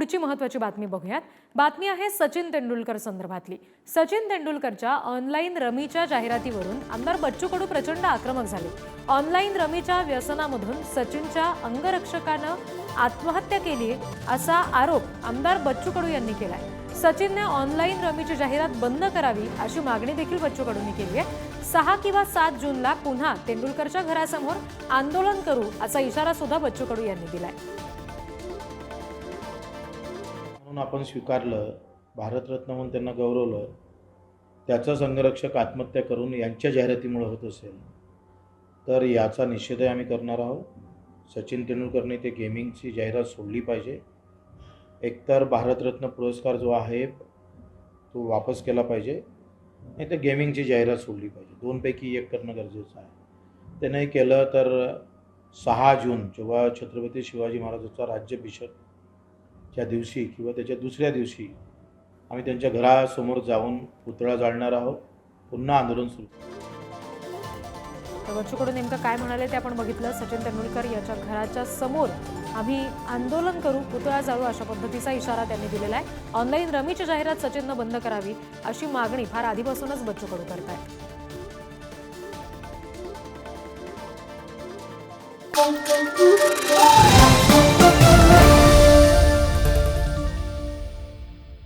पुढची महत्त्वाची बातमी बघूयात. बातमी आहे सचिन तेंडुलकर संदर्भातली. सचिन तेंडुलकरच्या ऑनलाईन रमीच्या जाहिरातीवरून आमदार बच्चू कडू प्रचंड आक्रमक झाले. ऑनलाईन रमीच्या व्यसनामधून सचिनच्या अंगरक्षकानं आत्महत्या केली असा आरोप आमदार बच्चू कडू यांनी केलाय. सचिनने ऑनलाईन रमीची जाहिरात बंद करावी अशी मागणी देखील बच्चू कडूंनी केली आहे. सहा किंवा सात जूनला पुन्हा तेंडुलकरच्या घरासमोर आंदोलन करू असा इशारा सुद्धा बच्चू कडू यांनी दिलाय. आपण स्वीकारलं भारतरत्न म्हणून त्यांना गौरवलं त्याचाच संरक्षक आत्महत्या करून यांच्या जाहिरातीमुळे होत असेल तर याचा निषेधही आम्ही करणार आहोत. सचिन तेंडुलकरने ते गेमिंगची जाहिरात सोडली पाहिजे. एकतर भारतरत्न पुरस्कार जो आहे तो वापस केला पाहिजे नाही तर गेमिंगची जाहिरात सोडली पाहिजे. दोनपैकी एक करणं गरजेचं आहे. ते नाही केलं तर सहा जून जेव्हा छत्रपती शिवाजी महाराजांचा राज्याभिषेक च्या दिवशी किंवा त्याच्या दुसऱ्या दिवशी आम्ही त्यांच्या घरासमोर जाऊन पुतळा जाळणार आहोत पुन्हा आंदोलन सुरू कडू नेमकं काय म्हणाले ते आपण बघितलं. सचिन तेंडुलकर याच्या घराच्या समोर आम्ही आंदोलन करू पुतळा जाळू अशा पद्धतीचा इशारा त्यांनी दिलेला आहे. ऑनलाईन रमीची जाहिरात सचिननं बंद करावी अशी मागणी फार आधीपासूनच बच्चू कडू करत आहेत.